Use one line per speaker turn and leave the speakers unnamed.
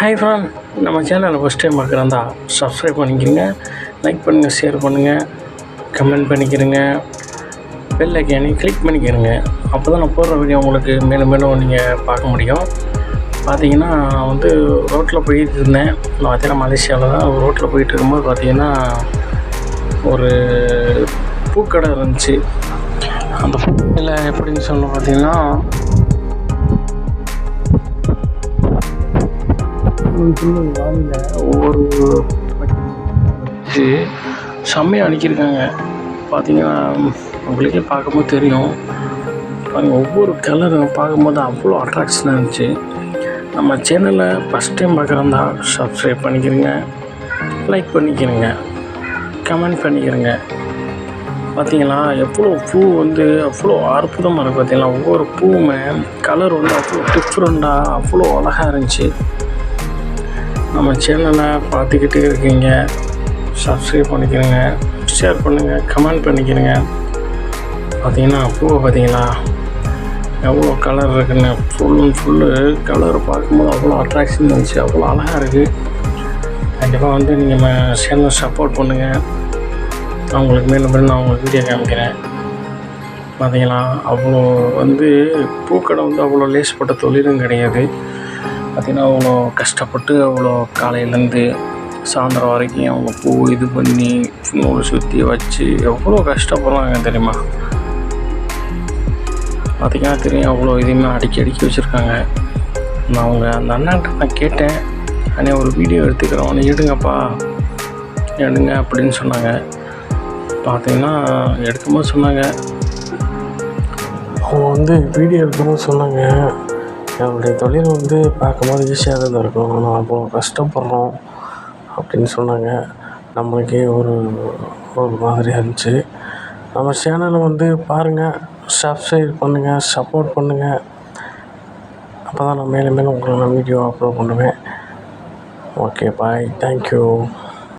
Hi friend நம்ம சேனலை first time பார்க்குறதா சப்ஸ்கிரைப் பண்ணிக்கிறங்க லைக் பண்ணுங்கள் ஷேர் பண்ணுங்கள் கமெண்ட் பண்ணிக்கிறங்க பெல் ஐக்கானே கிளிக் பண்ணிக்கிறங்க அப்போ தான் நான் போடுற வீடியோ உங்களுக்கு மேலும் மேலும் நீங்கள் பார்க்க முடியும். பார்த்தீங்கன்னா நான் வந்து ரோட்டில் போயிட்டு இருந்தேன். நான் பார்த்தீங்கன்னா மலேசியாவில் தான் ரோட்டில் போயிட்டு இருக்கும்போது பார்த்தீங்கன்னா ஒரு பூக்கடை இருந்துச்சு. அந்த பூக்கடையில் எப்படின்னு சொல்ல பார்த்தீங்கன்னா வாலியில் ஒவ்வொரு வச்சு செம்மையாக அடிக்கிருக்காங்க பார்த்தீங்கன்னா உங்களுக்கே பார்க்கும்போது தெரியும். பாருங்க ஒவ்வொரு கலரும் பார்க்கும்போது அவ்வளோ அட்ராக்ஷனாக இருந்துச்சு. நம்ம சேனலை ஃபஸ்ட் டைம் பார்க்குறதா சப்ஸ்கிரைப் பண்ணிக்கிறங்க லைக் பண்ணிக்கிறங்க கமெண்ட் பண்ணிக்கிறங்க. பார்த்தீங்களா எவ்வளோ பூ வந்து அவ்வளோ அற்புதமாக இருக்குது பார்த்தீங்களா ஒவ்வொரு பூவுமே கலர் வந்து அவ்வளோ டிஃப்ரெண்ட்டாக அவ்வளோ அழகாக இருந்துச்சு. நம்ம சேனலை பார்த்துக்கிட்டே இருக்கீங்க சப்ஸ்கிரைப் பண்ணிக்கிறங்க ஷேர் பண்ணுங்கள் கமெண்ட் பண்ணிக்கிறங்க பார்த்தீங்கன்னா பூவை பார்த்தீங்களா எவ்வளோ கலர் இருக்குன்னு ஃபுல் அண்ட் ஃபுல்லு கலர் பார்க்கும்போது அவ்வளோ அட்ராக்ஷன் இருந்துச்சு அவ்வளோ அழகாக இருக்குது கண்டிப்பாக வந்து நீங்கள் சேனலை சப்போர்ட் பண்ணுங்கள் நான் உங்களுக்கு மேலும் மேலும் நான் உங்களுக்கு வீடியோ காமிக்கிறேன். பார்த்தீங்களா அவ்வளோ வந்து பூக்கடை வந்து அவ்வளோ லேஸ்பட்ட தொழிலும் கிடையாது. பார்த்திங்கன்னா அவ்வளோ கஷ்டப்பட்டு அவ்வளோ காலையிலேருந்து சாயந்தரம் வரைக்கும் அவங்க பூ இது பண்ணி நூல் சுற்றி வச்சு எவ்வளோ கஷ்டப்படுறாங்க தெரியுமா? பார்த்திங்கன்னா தெரியும் அவ்வளோ இதையுமே அடுக்கி அடுக்கி வச்சுருக்காங்க. நான் அவங்க அந்த அண்ணாட்ட நான் கேட்டேன். அண்ணே ஒரு வீடியோ எடுத்துக்கிறோம் ஒன்று எடுங்கப்பா. எடுங்க அப்படின்னு சொன்னாங்க. பார்த்தீங்கன்னா எடுக்கும்போது சொன்னாங்க. அவங்க வந்து வீடியோ எடுக்கும்போது சொன்னாங்க. நம்மளுடைய தொழில் வந்து பார்க்கும்போது ஈஸியாக தான் இருக்கும் ஆனால் அவ்வளோ கஷ்டப்படுறோம் அப்படின்னு சொன்னாங்க. நம்மளுக்கே ஒரு ஒரு மாதிரியாக இருந்துச்சு. நம்ம சேனலை வந்து பாருங்கள் சப்ஸ்கிரைப் பண்ணுங்கள் சப்போர்ட் பண்ணுங்கள் அப்போ தான் நான் மேலும் மேலும் உங்களுக்கு நான் வீடியோ அப்லோட் பண்ணுவேன். Okay bye thank you